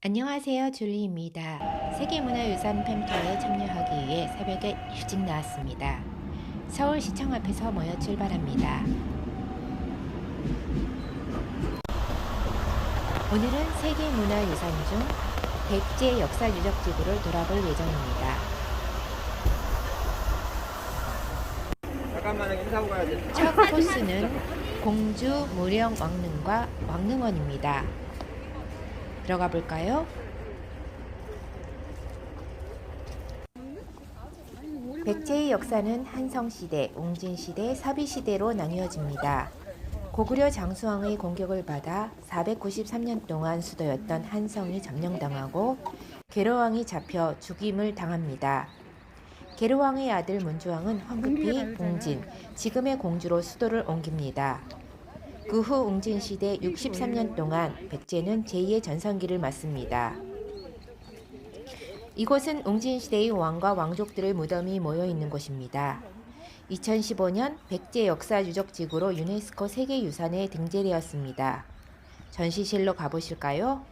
안녕하세요. 줄리입니다. 세계문화유산 팸투어에 참여하기 위해 새벽에 일찍 나왔습니다. 서울시청 앞에서 모여 출발합니다. 오늘은 세계문화유산 중 백제 역사유적지구를 돌아볼 예정입니다. 잠깐만 인사하고 가야 돼. 첫 코스는 공주 무령 왕릉과 왕릉원입니다. 들어가 볼까요? 백제의 역사는 한성시대, 웅진시대, 서비시대로 나뉘어집니다. 고구려 장수왕의 공격을 받아 493년 동안 수도였던 한성이 점령당하고 계로왕이 잡혀 죽임을 당합니다. 계로왕의 아들 문주왕은 황급히 웅진, 지금의 공주로 수도를 옮깁니다. 그 후 웅진 시대 63년 동안 백제는 제2의 전성기를 맞습니다. 이곳은 웅진 시대의 왕과 왕족들의 무덤이 모여 있는 곳입니다. 2015년 백제 역사 유적 지구로 유네스코 세계유산에 등재되었습니다. 전시실로 가보실까요?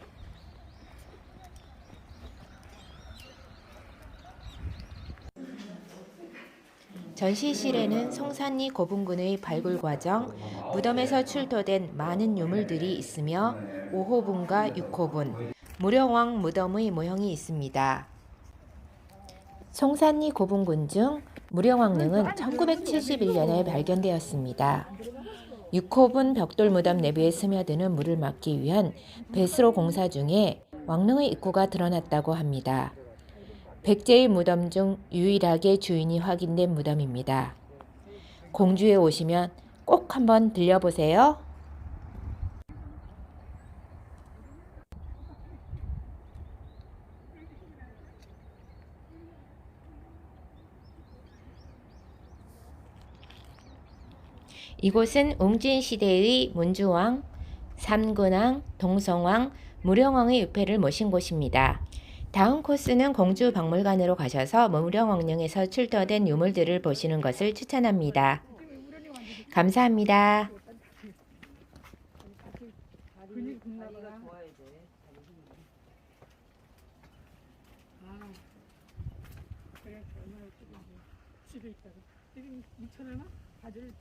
전시실에는 송산리 고분군의 발굴 과정, 무덤에서 출토된 많은 유물들이 있으며 5호분과 6호분, 무령왕 무덤의 모형이 있습니다. 송산리 고분군 중 무령왕릉은 1971년에 발견되었습니다. 6호분 벽돌 무덤 내부에 스며드는 물을 막기 위한 배수로 공사 중에 왕릉의 입구가 드러났다고 합니다. 백제의 무덤 중 유일하게 주인이 확인된 무덤입니다. 공주에 오시면 꼭 한번 들려보세요. 이곳은 웅진 시대의 문주왕, 삼군왕, 동성왕, 무령왕의 유패를 모신 곳입니다. 다음 코스는 공주 박물관으로 가셔서 무령왕릉에서 출토된 유물들을 보시는 것을 추천합니다. 감사합니다. 집에 있다가 지금 2천 원은 바지를